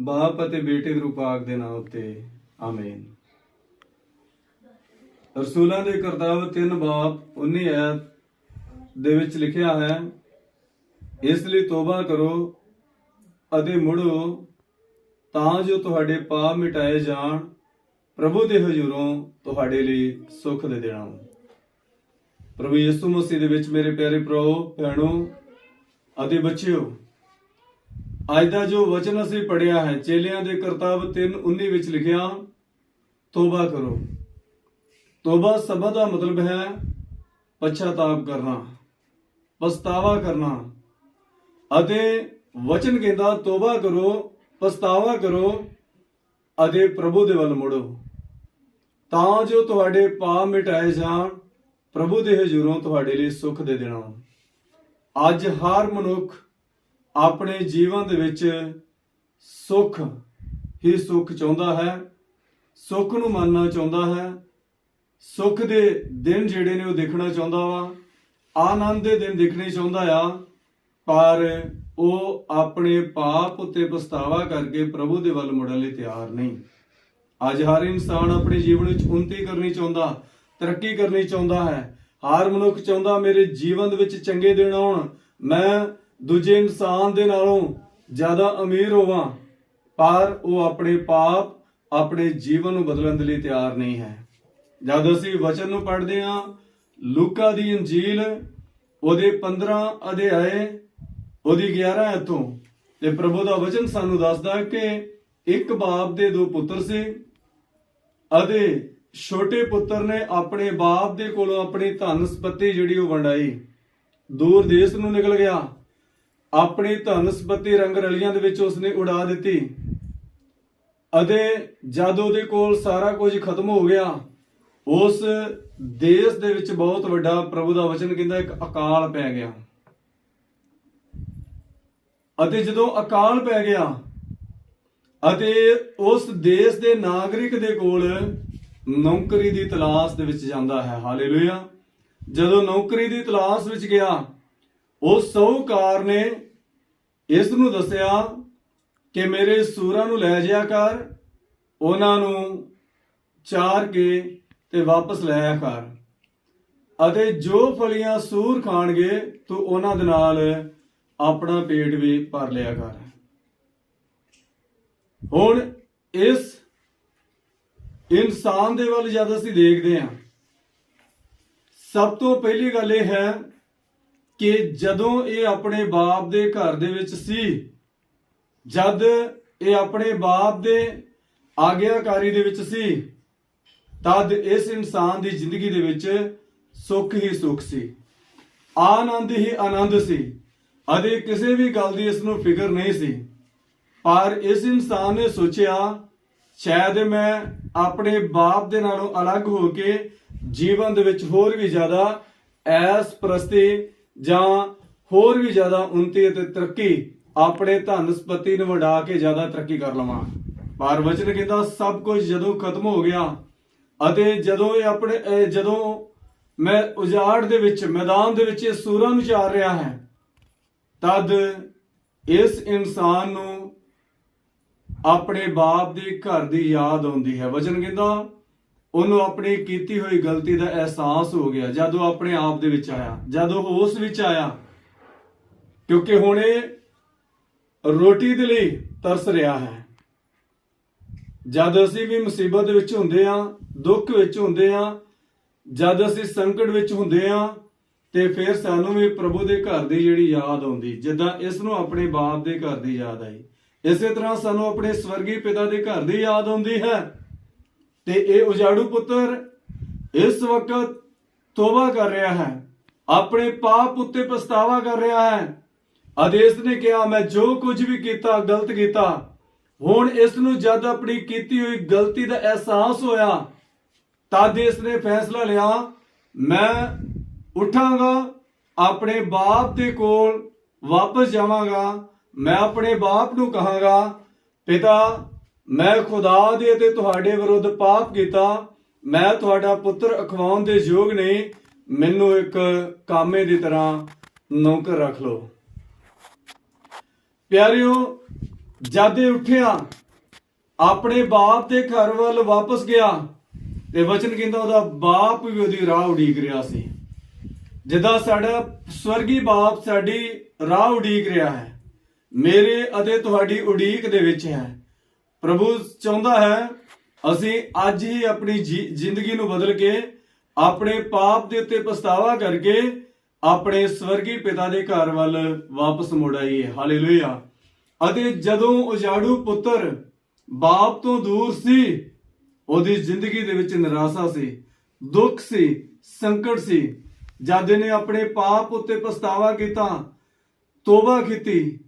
ਬਾਪ ਅਤੇ ਬੇਟੇ ਦੇ ਰੂਪਾਕ ਦੇ ਨਾਮ ਉੱਤੇ, ਆਮੀਨ। ਰਸੂਲਾਂ ਦੇ ਕਰਤੱਵ 3 ਬਾਪ 19 ਆਇਤ ਦੇ ਵਿੱਚ ਲਿਖਿਆ ਹੈ, ਇਸ ਲਈ ਤੋਬਾ ਕਰੋ ਅਤੇ ਮੁੜੋ ਤਾਂ ਜੋ ਤੁਹਾਡੇ ਪਾਪ ਮਿਟਾਏ ਜਾਣ, ਪ੍ਰਭੂ ਦੇ ਹਜ਼ੂਰੋਂ ਤੁਹਾਡੇ ਲਈ ਸੁਖ ਦੇ ਦੇਣਾ ਪ੍ਰਭੂ ਯਿਸੂ ਮਸੀਹ ਦੇ ਵਿੱਚ ਮੇਰੇ ਪਿਆਰੇ ਭਰਾਓ, ਭੈਣੋ ਅਤੇ ਬੱਚਿਓ ਅੱਜ ਦਾ ਜੋ ਵਚਨ ਅਸੀਂ ਪੜਿਆ ਹੈ, ਚੇਲਿਆਂ ਦੇ ਕਰਤੱਵ 3:19 ਵਿੱਚ ਲਿਖਿਆ, ਤੋਬਾ ਕਰੋ। ਤੋਬਾ ਸ਼ਬਦ ਦਾ ਮਤਲਬ ਹੈ ਪਛਤਾਪ ਕਰਨਾ, ਪਛਤਾਵਾ ਕਰਨਾ। ਅਤੇ ਵਚਨ ਕਹਿੰਦਾ, ਤੋਬਾ ਕਰੋ, ਪਛਤਾਵਾ ਕਰੋ ਅਤੇ ਪ੍ਰਭੂ ਦੇ ਵੱਲ ਮੁੜੋ। ਤਾਂ ਜੋ ਤੁਹਾਡੇ ਪਾਪ ਮਿਟਾਏ ਜਾਣ, ਪ੍ਰਭੂ ਦੇ ਹਜ਼ੂਰੋਂ ਤੁਹਾਡੇ ਲਈ ਸੁੱਖ ਦੇ ਦੇਣਾ। ਅੱਜ ਹਰ ਮਨੁੱਖ ਆਪਣੇ ਜੀਵਨ ਦੇ ਵਿੱਚ ਸੁੱਖ ਹੀ ਸੁੱਖ ਚਾਹੁੰਦਾ ਹੈ, ਸੁੱਖ ਨੂੰ ਮੰਨਣਾ ਚਾਹੁੰਦਾ ਹੈ, ਸੁੱਖ ਦੇ ਦਿਨ ਜਿਹੜੇ ਨੇ ਉਹ ਦੇਖਣਾ ਚਾਹੁੰਦਾ ਵਾ, ਆਨੰਦ ਦੇ ਦਿਨ ਦੇਖਣੇ ਚਾਹੁੰਦਾ ਆ, ਪਰ ਉਹ ਆਪਣੇ ਪਾਪ ਉਤੇ ਪਛਤਾਵਾ ਕਰਕੇ ਪ੍ਰਭੂ ਦੇ ਵੱਲ ਮੁੜਨ ਲਈ ਤਿਆਰ ਨਹੀਂ। ਅੱਜ ਹਰ ਇਨਸਾਨ ਆਪਣੇ ਜੀਵਨ ਵਿੱਚ ਉਨਤੀ ਕਰਨੀ ਚਾਹੁੰਦਾ, ਤਰੱਕੀ ਕਰਨੀ ਚਾਹੁੰਦਾ ਹੈ। ਹਰ ਮਨੁੱਖ ਚਾਹੁੰਦਾ, ਮੇਰੇ ਜੀਵਨ ਦੇ ਵਿੱਚ ਚੰਗੇ ਦਿਨ ਆਉਣ। ਮੈਂ ਦੂਜੇ ਇਨਸਾਨ ਦੇ ਨਾਲੋਂ ਜ਼ਿਆਦਾ ਅਮੀਰ ਹੋਵਾਂ, ਪਰ ਉਹ ਆਪਣੇ ਪਾਪ, ਆਪਣੇ ਜੀਵਨ ਨੂੰ ਬਦਲਣ ਦੇ ਲਈ ਤਿਆਰ ਨਹੀਂ ਹੈ। ਜਦ ਅਸੀਂ ਵਚਨ ਨੂੰ ਪੜ੍ਹਦੇ ਹਾਂ, ਲੂਕਾ ਦੀ ਇੰਜੀਲ, ਉਹਦੇ 15 ਅਧਿਆਏ, ਉਹਦੀ 11 ਇਥੋਂ ਤੇ ਪ੍ਰਭੂ ਦਾ ਵਚਨ ਸਾਨੂੰ ਦੱਸਦਾ ਕਿ ਇੱਕ ਬਾਪ ਦੇ ਦੋ ਪੁੱਤਰ ਸੀ, ਅਤੇ ਛੋਟੇ ਪੁੱਤਰ ਨੇ ਆਪਣੇ ਬਾਪ ਦੇ ਕੋਲੋਂ ਆਪਣੀ ਧਨ ਸੰਪਤੀ ਜਿਹੜੀ ਉਹ ਵੰਡਾਈ। ਦੂਰ ਦੇਸ਼ ਨੂੰ ਨਿਕਲ ਗਿਆ। ਆਪਣੀ ਧਨਸਪਤੀ ਰੰਗ ਰਲੀਆਂ ਦੇ ਵਿੱਚ ਉਸਨੇ ਉਡਾ ਦਿੱਤੀ। ਅਤੇ ਜਦ ਉਹਦੇ ਕੋਲ ਸਾਰਾ ਕੁਝ ਖਤਮ ਹੋ ਗਿਆ, ਉਸ ਦੇਸ਼ ਦੇ ਵਿੱਚ ਬਹੁਤ ਵੱਡਾ ਪ੍ਰਭੂ ਦਾ ਵਚਨ ਕਹਿੰਦਾ ਇੱਕ ਅਕਾਲ ਪੈ ਗਿਆ। ਅਤੇ ਜਦੋਂ ਅਕਾਲ ਪੈ ਗਿਆ, ਅਤੇ ਉਸ ਦੇਸ਼ ਦੇ ਨਾਗਰਿਕ ਦੇ ਕੋਲ ਨੌਕਰੀ ਦੀ ਤਲਾਸ਼ ਦੇ ਵਿੱਚ ਜਾਂਦਾ ਹੈ। ਹਾਲੇਲੂਇਆ। ਜਦੋਂ ਨੌਕਰੀ ਦੀ ਤਲਾਸ਼ ਵਿੱਚ ਗਿਆ ਉਸ ਸੌਕਾਰ ਨੇ ਇਸ ਨੂੰ ਦੱਸਿਆ ਕਿ ਮੇਰੇ ਸੂਰਾਂ ਨੂੰ ਲੈ ਜਾਇਆ ਕਰ, ਉਹਨਾਂ ਨੂੰ ਚਾਰ ਕੇ ਤੇ ਵਾਪਸ ਲੈ ਆ ਕਰ। ਅਤੇ ਜੋ ਫਲੀਆਂ ਸੂਰ ਖਾਣਗੇ, ਤੂੰ ਉਹਨਾਂ ਦੇ ਨਾਲ ਆਪਣਾ ਪੇਟ ਵੀ ਭਰ ਲਿਆ ਕਰ। ਹੁਣ ਇਸ ਇਨਸਾਨ ਦੇ ਵੱਲ ਜਦ ਅਸੀਂ ਦੇਖਦੇ ਹਾਂ, ਸਭ ਤੋਂ ਪਹਿਲੀ ਗੱਲ ਇਹ ਹੈ ਕਿ ਜਦੋਂ ਇਹ ਆਪਣੇ ਬਾਪ ਦੇ ਘਰ ਦੇ ਵਿੱਚ ਸੀ, ਜਦ ਇਹ ਆਪਣੇ ਬਾਪ ਦੇ ਆਗਿਆਕਾਰੀ ਦੇ ਵਿੱਚ ਸੀ, ਤਦ ਇਸ ਇਨਸਾਨ ਦੀ ਜ਼ਿੰਦਗੀ ਦੇ ਵਿੱਚ ਸੁੱਖ ਹੀ ਸੁੱਖ ਸੀ, ਆਨੰਦ ਹੀ ਆਨੰਦ ਸੀ। ਅਤੇ ਕਿਸੇ ਵੀ ਗੱਲ ਦੀ ਇਸ ਨੂੰ ਫਿਕਰ ਨਹੀਂ ਸੀ। ਪਰ ਇਸ ਇਨਸਾਨ ਨੇ ਸੋਚਿਆ, ਸ਼ਾਇਦ ਮੈਂ ਆਪਣੇ ਬਾਪ ਦੇ ਨਾਲੋਂ ਅਲੱਗ ਹੋ ਕੇ ਜੀਵਨ ਦੇ ਵਿੱਚ ਹੋਰ ਵੀ ਜ਼ਿਆਦਾ ਐਸ ਪ੍ਰਸਤੀ ਜਾਂ ਹੋਰ ਵੀ ਜ਼ਿਆਦਾ ਉન્નਤੀ ਅਤੇ ਤਰੱਕੀ ਆਪਣੇ ਧਨ ਸੰਪਤੀ ਨੂੰ ਵਡਾ ਕੇ ਜ਼ਿਆਦਾ ਤਰੱਕੀ ਕਰ ਲਵਾਂ। ਪਰ ਵਚਨ ਕਹਿੰਦਾ, ਸਭ ਕੁਝ ਜਦੋਂ ਖਤਮ ਹੋ ਗਿਆ ਅਤੇ ਜਦੋਂ ਇਹ ਆਪਣੇ ਜਦੋਂ ਮੈਂ ਉਜਾੜ ਦੇ ਵਿੱਚ, ਮੈਦਾਨ ਦੇ ਵਿੱਚ ਇਹ ਸੂਰਾਂ ਨੂੰ ਚਾਰ ਰਿਹਾ ਹੈ, ਤਦ ਇਸ ਇਨਸਾਨ ਨੂੰ ਆਪਣੇ ਬਾਪ ਦੇ ਘਰ ਦੀ ਯਾਦ ਆਉਂਦੀ ਹੈ। ਵਚਨ ਕਹਿੰਦਾ ਉਹਨੂੰ ਆਪਣੀ ਕੀਤੀ ਹੋਈ ਗਲਤੀ ਦਾ ਅਹਿਸਾਸ ਹੋ ਗਿਆ, ਜਦੋਂ ਆਪਣੇ ਆਪ ਦੇ ਵਿੱਚ ਆਇਆ। ਜਦੋਂ ਹੋਸ਼ ਵਿੱਚ ਆਇਆ, ਕਿਉਂਕਿ ਹੁਣ ਇਹ ਰੋਟੀ ਦੇ ਲਈ ਤਰਸ ਰਿਹਾ ਹੈ। ਜਦ ਅਸੀਂ ਵੀ ਮੁਸੀਬਤ ਦੇ ਵਿੱਚ ਹੁੰਦੇ ਆ ਦੁੱਖ ਵਿੱਚ ਹੁੰਦੇ ਆ ਜਦ ਅਸੀਂ ਸੰਕਟ ਵਿੱਚ ਹੁੰਦੇ ਆ ਤੇ ਫਿਰ ਸਾਨੂੰ ਵੀ ਪ੍ਰਭੂ ਦੇ ਘਰ ਦੀ ਜਿਹੜੀ ਯਾਦ ਆਉਂਦੀ, ਜਿੱਦਾਂ ਇਸ ਨੂੰ ਆਪਣੇ ਬਾਪ ਦੇ ਘਰ ਦੀ ਯਾਦ ਆਈ। ਇਸੇ ਤਰ੍ਹਾਂ ਸਾਨੂੰ ਆਪਣੇ ਸਵਰਗੀ ਪਿਤਾ ਦੇ ਘਰ ਦੀ ਯਾਦ ਆਉਂਦੀ ਹੈ। ਤੇ ਇਹ ਉਜਾੜੂ ਪੁੱਤਰ ਇਸ ਵਕਤ ਤੋਬਾ ਕਰ ਰਿਹਾ ਹੈ। ਆਪਣੇ ਪਾਪ ਉੱਤੇ ਪਛਤਾਵਾ ਕਰ ਰਿਹਾ ਹੈ। ਆਦੇਸ਼ ਨੇ ਕਿਹਾ, ਮੈਂ ਜੋ ਕੁਝ ਵੀ ਕੀਤਾ, ਗਲਤ ਕੀਤਾ, ਹੁਣ ਇਸ ਨੂੰ ਜਦ ਆਪਣੀ ਕੀਤੀ ਹੋਈ ਗਲਤੀ ਦਾ ਅਹਿਸਾਸ ਹੋਇਆ, ਤਦ ਇਸ ਨੇ ਫੈਸਲਾ ਲਿਆ, ਮੈਂ ਉਠਾਂਗਾ, ਆਪਣੇ ਬਾਪ ਦੇ ਕੋਲ ਵਾਪਸ ਜਾਵਾਂਗਾ, ਮੈਂ ਆਪਣੇ ਬਾਪ ਨੂੰ ਕਹਾਂਗਾ, ਪਿਤਾ ਮੈਂ ਖੁਦਾ ਦੇ ਤੇ ਤੁਹਾਡੇ ਵਿਰੁੱਧ ਪਾਪ ਕੀਤਾ। ਮੈਂ ਤੁਹਾਡਾ ਪੁੱਤਰ ਅਖਵਾਉਣ ਦੇ ਯੋਗ ਨਹੀਂ। ਮੈਨੂੰ ਇੱਕ ਕਾਮੇ ਦੀ ਤਰ੍ਹਾਂ ਨੌਕਰ ਰੱਖ ਲਓ। ਪਿਆਰਿਓ, ਜਦ ਇਹ ਉੱਠਿਆ, ਆਪਣੇ ਬਾਪ ਦੇ ਘਰ ਵੱਲ ਵਾਪਸ ਗਿਆ ਤੇ ਵਚਨ ਕਹਿੰਦਾ ਉਹਦਾ ਬਾਪ ਵੀ ਉਹਦੀ ਰਾਹ ਉਡੀਕ ਰਿਹਾ ਸੀ। ਜਿੱਦਾਂ ਸਾਡਾ ਸਵਰਗੀ ਬਾਪ ਸਾਡੀ ਰਾਹ ਉਡੀਕ ਰਿਹਾ ਹੈ, ਮੇਰੇ ਅਤੇ ਤੁਹਾਡੀ ਉਡੀਕ ਦੇ ਵਿੱਚ ਹੈ। ਪ੍ਰਭੂ ਚਾਹੁੰਦਾ ਹੈ ਅਸੀਂ ਅੱਜ ਹੀ ਆਪਣੀ ਜ਼ਿੰਦਗੀ ਨੂੰ ਬਦਲ ਕੇ ਆਪਣੇ ਪਾਪ ਦੇ ਉੱਤੇ ਪਛਤਾਵਾ ਕਰਕੇ ਆਪਣੇ ਸਵਰਗੀ ਪਿਤਾ ਦੇ ਘਰ ਵੱਲ ਵਾਪਸ ਮੁੜ ਆਈਏ। ਹਾਲੇਲੂਇਆ। ਅਤੇ ਜਦੋਂ ਉਜਾੜੂ ਪੁੱਤਰ ਬਾਪ ਤੋਂ ਦੂਰ ਸੀ, ਉਹਦੀ ਜ਼ਿੰਦਗੀ ਦੇ ਵਿੱਚ ਨਿਰਾਸ਼ਾ ਸੀ, ਦੁੱਖ ਸੀ, ਸੰਕਟ ਸੀ। ਜਦ ਇਹਨੇ ਆਪਣੇ ਪਾਪ ਉੱਤੇ ਪਛਤਾਵਾ ਕੀਤਾ, ਤੋਬਾ ਕੀਤੀ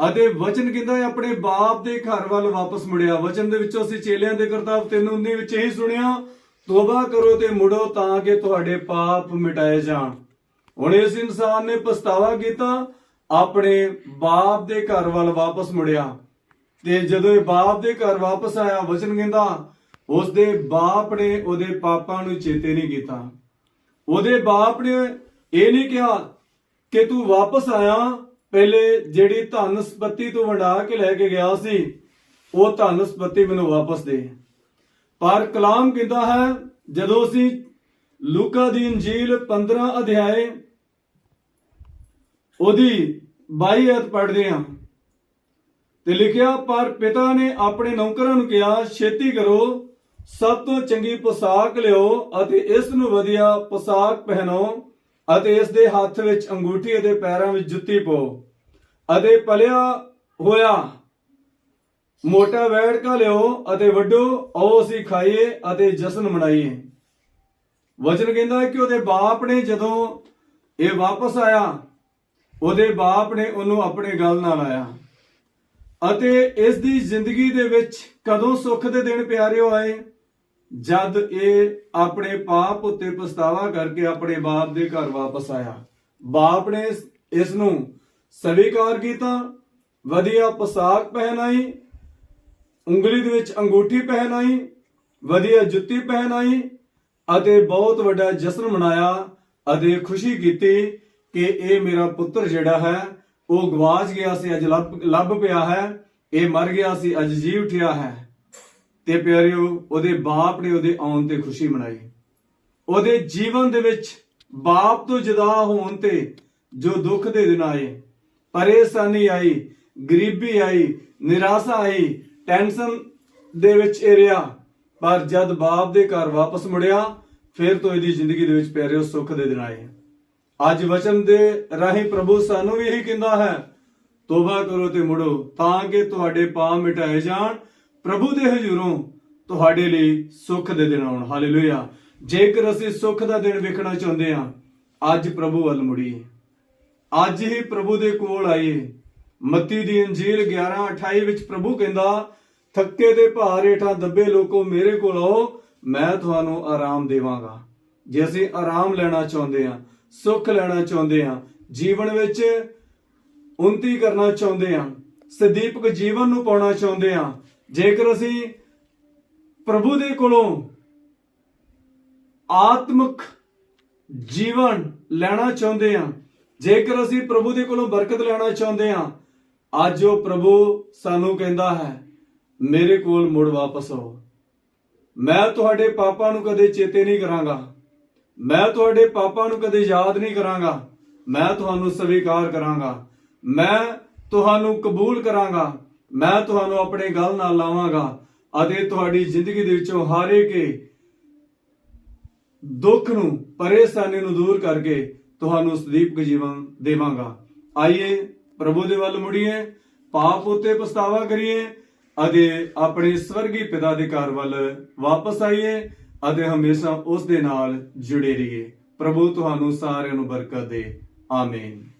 ਅਤੇ ਵਚਨ ਕਹਿੰਦਾ ਆਪਣੇ ਬਾਪ ਦੇ ਘਰ ਵੱਲ ਵਾਪਸ ਮੁੜਿਆ। ਵਚਨ ਦੇ ਵਿੱਚੋਂ ਅਸੀਂ ਚੇਲਿਆਂ ਦੇ ਕਰਤੱਵ 3:19 ਵਿੱਚ ਇਹੀ ਸੁਣਿਆ, ਤੋਬਾ ਕਰੋ ਤੇ ਮੁੜੋ ਤਾਂ ਕਿ ਤੁਹਾਡੇ ਪਾਪ ਮਿਟਾਏ ਜਾਣ। ਹੁਣ ਇਸ ਇਨਸਾਨ ਨੇ ਪਛਤਾਵਾ ਕੀਤਾ, ਆਪਣੇ ਬਾਪ ਦੇ ਘਰ ਵੱਲ ਵਾਪਸ ਮੁੜਿਆ। ਤੇ ਜਦੋਂ ਇਹ ਬਾਪ ਦੇ ਘਰ ਵਾਪਸ ਆਇਆ, ਵਚਨ ਕਹਿੰਦਾ ਉਸ ਦੇ ਬਾਪ ਨੇ ਉਹਦੇ ਪਾਪਾਂ ਨੂੰ ਚੇਤੇ ਨਹੀਂ ਕੀਤਾ। ਉਹਦੇ ਬਾਪ ਨੇ ਇਹ ਨਹੀਂ ਕਿਹਾ ਕਿ ਤੂੰ ਵਾਪਸ ਆਇਆ ਪਹਿਲੇ ਜਿਹੜੀ ਧਨ ਸੰਪਤੀ ਤੂੰ ਵੰਡਾ ਕੇ ਲੈ ਕੇ ਗਿਆ ਸੀ, ਉਹ ਧਨ ਸੰਪਤੀ ਮੈਨੂੰ ਵਾਪਸ ਦੇ। ਪਰ ਕਲਾਮ ਕਹਿੰਦਾ ਹੈ, ਜਦੋਂ ਅਸੀਂ ਲੂਕਾ ਦੀ ਇੰਜੀਲ 15 ਅਧਿਆਏ ਉਹਦੀ 22 ਅਧ ਪੜ੍ਹਦੇ ਹਾਂ, ਤੇ ਲਿਖਿਆ, ਪਰ ਪਿਤਾ ਨੇ ਆਪਣੇ ਨੌਕਰਾਂ ਨੂੰ ਕਿਹਾ, ਛੇਤੀ ਕਰੋ, ਸਭ ਤੋਂ ਚੰਗੀ ਪੋਸ਼ਾਕ ਲਿਓ ਅਤੇ ਇਸ ਨੂੰ ਵਧੀਆ ਪੋਸ਼ਾਕ ਪਹਿਨਾਓ ਅਤੇ ਇਸ ਦੇ ਹੱਥ ਵਿੱਚ ਅੰਗੂਠੀ ਅਤੇ ਪੈਰਾਂ ਵਿੱਚ ਜੁੱਤੀ ਪਾਓ ਅਤੇ ਪਲਿਆ ਹੋਇਆ, ਮੋਟਾ ਵੈੜਕਾ ਲਿਓ ਅਤੇ ਵੱਡੋ, ਆਓ ਅਸੀਂ ਖਾਈਏ ਅਤੇ ਜਸ਼ਨ ਮਨਾਈਏ। ਵਚਨ ਕਹਿੰਦਾ ਹੈ ਕਿ ਉਹਦੇ ਬਾਪ ਨੇ ਜਦੋਂ ਇਹ ਵਾਪਸ ਆਇਆ, ਉਹਦੇ ਬਾਪ ਨੇ ਉਹਨੂੰ ਆਪਣੇ ਗੱਲ ਨਾਲ ਆਇਆ। ਅਤੇ ਇਸ ਦੀ ਜ਼ਿੰਦਗੀ ਦੇ ਵਿੱਚ ਕਦੋਂ ਸੁੱਖ ਦੇ ਦਿਨ ਪਿਆਰਿਓ ਆਏ? ਜਦ ਇਹ ਆਪਣੇ ਪਾਪ ਉੱਤੇ ਪਛਤਾਵਾ ਕਰਕੇ ਆਪਣੇ ਬਾਪ ਦੇ ਘਰ ਵਾਪਸ ਆਇਆ। ਬਾਪ ਨੇ ਇਸ- ਨੂੰ ਸਵੀਕਾਰ ਕੀਤਾ, ਵਧੀਆ ਪੋਸ਼ਾਕ ਪਹਿਨਾਈ, ਉਂਗਲੀ ਦੇ ਵਿੱਚ ਅੰਗੂਠੀ ਪਹਿਨਾਈ, ਵਧੀਆ ਜੁੱਤੀ ਪਹਿਨਾਈ ਅਤੇ ਬਹੁਤ ਵੱਡਾ ਜਸ਼ਨ ਮਨਾਇਆ ਅਤੇ ਖੁਸ਼ੀ ਕੀਤੀ ਕਿ ਇਹ ਮੇਰਾ ਪੁੱਤਰ ਜਿਹੜਾ ਹੈ, ਉਹ ਗਵਾਚ ਗਿਆ ਸੀ, ਅੱਜ ਲੱਭ ਲੱਭ ਪਿਆ ਹੈ, ਇਹ ਮਰ ਗਿਆ ਸੀ, ਅੱਜ ਜੀ ਉਠਿਆ ਹੈ। ਤੇ ਪਿਆਰਿਓ, ਉਹਦੇ ਬਾਪ ਨੇ ਉਹਦੇ ਆਉਣ ਤੇ ਖੁਸ਼ੀ ਮਨਾਈ। ਉਹਦੇ ਜੀਵਨ ਦੇ ਵਿੱਚ ਬਾਪ ਤੋਂ ਜੁਦਾ ਹੋਣ ਤੇ ਜੋ ਦੁੱਖ ਦੇ ਦਿਨ ਆਏ, ਪਰੇਸ਼ਾਨੀ ਆਈ, ਗਰੀਬੀ ਆਈ, ਨਿਰਾਸ਼ਾ ਆਈ, ਟੈਨਸ਼ਨ ਦੇ ਵਿੱਚ ਰਿਹਾ। ਪਰ ਜਦ ਬਾਪ ਦੇ ਘਰ ਵਾਪਸ ਮੁੜਿਆ, ਫਿਰ ਤੋਂ ਇਹਦੀ ਜ਼ਿੰਦਗੀ ਦੇ ਵਿੱਚ ਪਿਆਰਿਓ ਸੁੱਖ ਦੇ ਦਿਨ ਆਏ। ਅੱਜ ਵਚਨ ਦੇ ਰਾਹੀਂ ਪ੍ਰਭੂ ਸਾਨੂੰ ਵੀ ਇਹੀ ਕਹਿੰਦਾ ਹੈ, ਤੋਬਾ ਕਰੋ ਤੇ ਮੁੜੋ, ਤਾਂ ਕਿ ਤੁਹਾਡੇ ਪਾਪ ਮਿਟਾਏ ਜਾਣ ਪ੍ਰਭੂ ਦੇ ਹਜ਼ੂਰੋਂ ਤੁਹਾਡੇ ਲਈ ਸੁੱਖ ਦੇ ਦਿਨ ਆਉਣ। ਹਾਲੇਲੂਇਆ ਜੇਕਰ ਅਸੀਂ ਸੁੱਖ ਦਾ ਦਿਨ ਵੇਖਣਾ ਚਾਹੁੰਦੇ ਹਾਂ, ਅੱਜ ਪ੍ਰਭੂ ਵੱਲ ਮੁੜੀਏ। ਅੱਜ ਹੀ ਪ੍ਰਭੂ ਦੇ ਕੋਲ ਆਈਏ। ਮਤੀ ਦੀ ਅੰਜੀਲ 11:28 ਵਿੱਚ ਪ੍ਰਭੂ ਕਹਿੰਦਾ, ਥੱਕੇ ਤੇ ਭਾਰ ਹੇਠਾਂ ਦੱਬੇ ਲੋਕੋ ਮੇਰੇ ਕੋਲ ਆਓ, ਮੈਂ ਤੁਹਾਨੂੰ ਆਰਾਮ ਦੇਵਾਂਗਾ। ਜੇ ਅਸੀਂ ਆਰਾਮ ਲੈਣਾ ਚਾਹੁੰਦੇ ਹਾਂ, ਸੁੱਖ ਲੈਣਾ ਚਾਹੁੰਦੇ ਹਾਂ, ਜੀਵਨ ਵਿੱਚ ਉਨਤੀ ਕਰਨਾ ਚਾਹੁੰਦੇ ਹਾਂ, ਸਦੀਪਕ ਜੀਵਨ ਨੂੰ ਪਾਉਣਾ ਚਾਹੁੰਦੇ ਹਾਂ ਜੇਕਰ ਅਸੀਂ ਪ੍ਰਭੂ ਦੇ ਕੋਲੋਂ ਆਤਮਿਕ ਜੀਵਨ ਲੈਣਾ ਚਾਹੁੰਦੇ ਹਾਂ, ਜੇਕਰ ਅਸੀਂ ਪ੍ਰਭੂ ਦੇ ਕੋਲੋਂ ਬਰਕਤ ਲੈਣਾ ਚਾਹੁੰਦੇ ਹਾਂ, ਅੱਜ ਉਹ ਪ੍ਰਭੂ ਸਾਨੂੰ ਕਹਿੰਦਾ ਹੈ, ਮੇਰੇ ਕੋਲ ਮੁੜ ਵਾਪਸ ਆਓ। ਮੈਂ ਤੁਹਾਡੇ ਪਾਪਾਂ ਨੂੰ ਕਦੇ ਚੇਤੇ ਨਹੀਂ ਕਰਾਂਗਾ। ਮੈਂ ਤੁਹਾਡੇ ਪਾਪਾਂ ਨੂੰ ਕਦੇ ਯਾਦ ਨਹੀਂ ਕਰਾਂਗਾ। ਮੈਂ ਤੁਹਾਨੂੰ ਸਵੀਕਾਰ ਕਰਾਂਗਾ। ਮੈਂ ਤੁਹਾਨੂੰ ਕਬੂਲ ਕਰਾਂਗਾ। ਮੈਂ ਤੁਹਾਨੂੰ ਆਪਣੇ ਗੱਲ ਨਾਲ ਲਾਵਾਂਗਾ ਅਤੇ ਤੁਹਾਡੀ ਜ਼ਿੰਦਗੀ ਦੇ ਵਿੱਚੋਂ ਹਾਰੇ ਕੇ ਦੁੱਖ ਨੂੰ, ਪਰੇਸ਼ਾਨੀ ਨੂੰ ਦੂਰ ਕਰਕੇ ਤੁਹਾਨੂੰ ਸਦੀਪਕ ਜੀਵਨ ਦੇਵਾਂਗਾ। ਆਈਏ, ਪ੍ਰਭੂ ਦੇ ਵੱਲ ਮੁੜੀਏ, ਪਾਪ ਉਤੇ ਪਛਤਾਵਾ ਕਰੀਏ ਅਤੇ ਆਪਣੇ ਸਵਰਗੀ ਪਿਤਾ ਦੇ ਘਰ ਵੱਲ ਵਾਪਸ ਆਈਏ ਅਤੇ ਹਮੇਸ਼ਾ ਉਸ ਦੇ ਨਾਲ ਜੁੜੇ ਰਹੀਏ। ਪ੍ਰਭੂ, ਤੁਹਾਨੂੰ ਸਾਰਿਆਂ ਨੂੰ ਬਰਕਤ ਦੇ। ਆਮੀਨ।